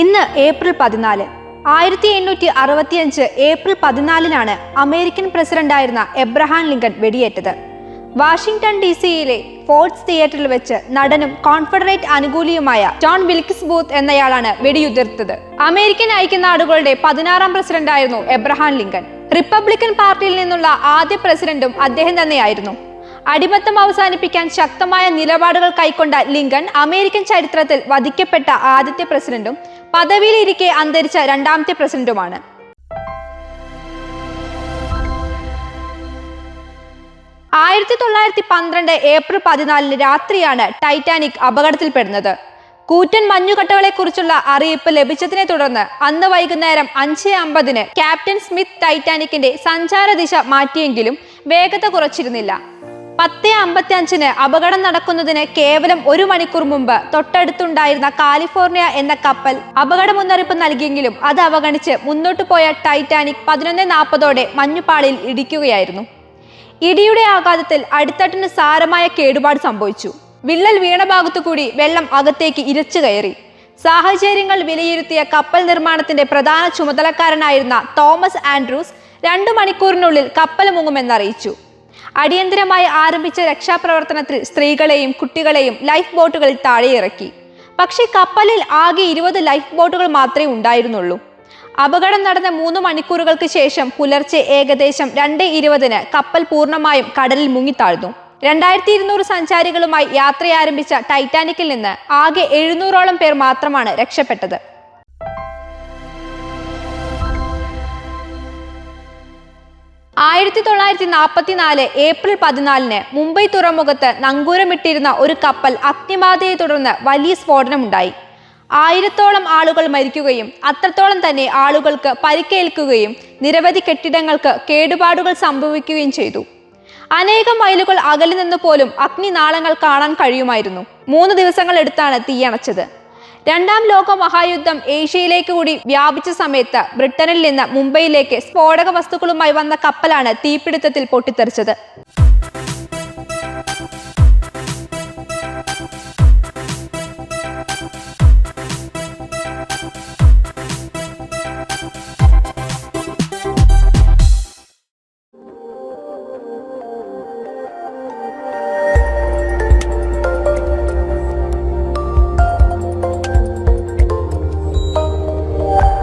ഇന്ന് ഏപ്രിൽ പതിനാല്. ആയിരത്തി എണ്ണൂറ്റി അറുപത്തിയഞ്ച് ഏപ്രിൽ പതിനാലിനാണ് അമേരിക്കൻ പ്രസിഡന്റായിരുന്ന എബ്രഹാം ലിങ്കൺ വെടിയേറ്റത്. വാഷിംഗ്ടൺ ഡി സിയിലെ ഫോർട്സ് തിയേറ്ററിൽ വെച്ച് നടനും കോൺഫെഡറേറ്റ് അനുകൂലിയുമായ ജോൺ വിൽക്കിസ് ബൂത്ത് എന്നയാളാണ് വെടിയുതിർത്തത്. അമേരിക്കൻ ഐക്യനാടുകളുടെ പതിനാറാം പ്രസിഡന്റായിരുന്നു എബ്രഹാം ലിങ്കൺ റിപ്പബ്ലിക്കൻ പാർട്ടിയിൽ നിന്നുള്ള ആദ്യ പ്രസിഡന്റും അദ്ദേഹം തന്നെയായിരുന്നു. അടിമത്തം അവസാനിപ്പിക്കാൻ ശക്തമായ നിലപാടുകൾ കൈക്കൊണ്ട ലിങ്കൺ അമേരിക്കൻ ചരിത്രത്തിൽ വധിക്കപ്പെട്ട ആദ്യത്തെ പ്രസിഡന്റും പദവിയിലിരിക്കെ അന്തരിച്ച രണ്ടാമത്തെ പ്രസിഡന്റുമാണ്. ആയിരത്തി തൊള്ളായിരത്തി പന്ത്രണ്ട് ഏപ്രിൽ പതിനാലിന് രാത്രിയാണ് ടൈറ്റാനിക് അപകടത്തിൽപ്പെടുന്നത്. കൂറ്റൻ മഞ്ഞുകട്ടകളെ കുറിച്ചുള്ള അറിയിപ്പ് ലഭിച്ചതിനെ തുടർന്ന് അന്ന് വൈകുന്നേരം അഞ്ച് അമ്പതിന് ക്യാപ്റ്റൻ സ്മിത്ത് ടൈറ്റാനിക്കിന്റെ സഞ്ചാര ദിശ മാറ്റിയെങ്കിലും വേഗത കുറച്ചിരുന്നില്ല. പത്ത് അമ്പത്തി അഞ്ചിന് അപകടം നടക്കുന്നതിന് കേവലം ഒരു മണിക്കൂർ മുമ്പ് തൊട്ടടുത്തുണ്ടായിരുന്ന കാലിഫോർണിയ എന്ന കപ്പൽ അപകട മുന്നറിയിപ്പ് നൽകിയെങ്കിലും അത് അവഗണിച്ച് മുന്നോട്ടു പോയ ടൈറ്റാനിക് പതിനൊന്ന് നാൽപ്പതോടെ മഞ്ഞുപാളിയിൽ ഇടിക്കുകയായിരുന്നു. ഇടിയുടെ ആഘാതത്തിൽ അടിത്തട്ടിന് സാരമായ കേടുപാട് സംഭവിച്ചു. വിള്ളൽ വീണ ഭാഗത്തു കൂടി വെള്ളം അകത്തേക്ക് ഇരച്ചു കയറി. സാഹചര്യങ്ങൾ വിലയിരുത്തിയ കപ്പൽ നിർമ്മാണത്തിന്റെ പ്രധാന ചുമതലക്കാരനായിരുന്ന തോമസ് ആൻഡ്രൂസ് രണ്ടു മണിക്കൂറിനുള്ളിൽ കപ്പൽ മുങ്ങുമെന്നറിയിച്ചു അടിയന്തരമായി ആരംഭിച്ച രക്ഷാപ്രവർത്തനത്തിൽ സ്ത്രീകളെയും കുട്ടികളെയും ലൈഫ് ബോട്ടുകളിൽ താഴെയിറക്കി. പക്ഷേ കപ്പലിൽ ആകെ ഇരുപത് ലൈഫ് ബോട്ടുകൾ മാത്രമേ ഉണ്ടായിരുന്നുള്ളൂ. അപകടം നടന്ന മൂന്ന് മണിക്കൂറുകൾക്ക് ശേഷം പുലർച്ചെ ഏകദേശം രണ്ട് ഇരുപതിന് കപ്പൽ പൂർണമായും കടലിൽ മുങ്ങിത്താഴ്ന്നു. രണ്ടായിരത്തി ഇരുന്നൂറ് സഞ്ചാരികളുമായി യാത്രയാരംഭിച്ച ടൈറ്റാനിക്കിൽ നിന്ന് ആകെ എഴുന്നൂറോളം പേർ മാത്രമാണ് രക്ഷപ്പെട്ടത്. ആയിരത്തി തൊള്ളായിരത്തി നാൽപ്പത്തിനാല് ഏപ്രിൽ പതിനാലിന് മുംബൈ തുറമുഖത്ത് നങ്കൂരമിട്ടിരുന്ന ഒരു കപ്പൽ അഗ്നിബാധയെ തുടർന്ന് വലിയ സ്ഫോടനമുണ്ടായി. ആയിരത്തോളം ആളുകൾ മരിക്കുകയും അത്രത്തോളം തന്നെ ആളുകൾക്ക് പരിക്കേൽക്കുകയും നിരവധി കെട്ടിടങ്ങൾക്ക് കേടുപാടുകൾ സംഭവിക്കുകയും ചെയ്തു. അനേകം മൈലുകൾ അകലെ നിന്ന് പോലും അഗ്നിനാളങ്ങൾ കാണാൻ കഴിയുമായിരുന്നു. മൂന്ന് ദിവസങ്ങൾ എടുത്താണ് തീയണച്ചത് രണ്ടാം ലോക മഹായുദ്ധം ഏഷ്യയിലേക്ക് കൂടി വ്യാപിച്ച സമയത്ത് ബ്രിട്ടനിൽ നിന്ന് മുംബൈയിലേക്ക് സ്ഫോടക വസ്തുക്കളുമായി വന്ന കപ്പലാണ് തീപിടുത്തത്തിൽ പൊട്ടിത്തെറിച്ചത്.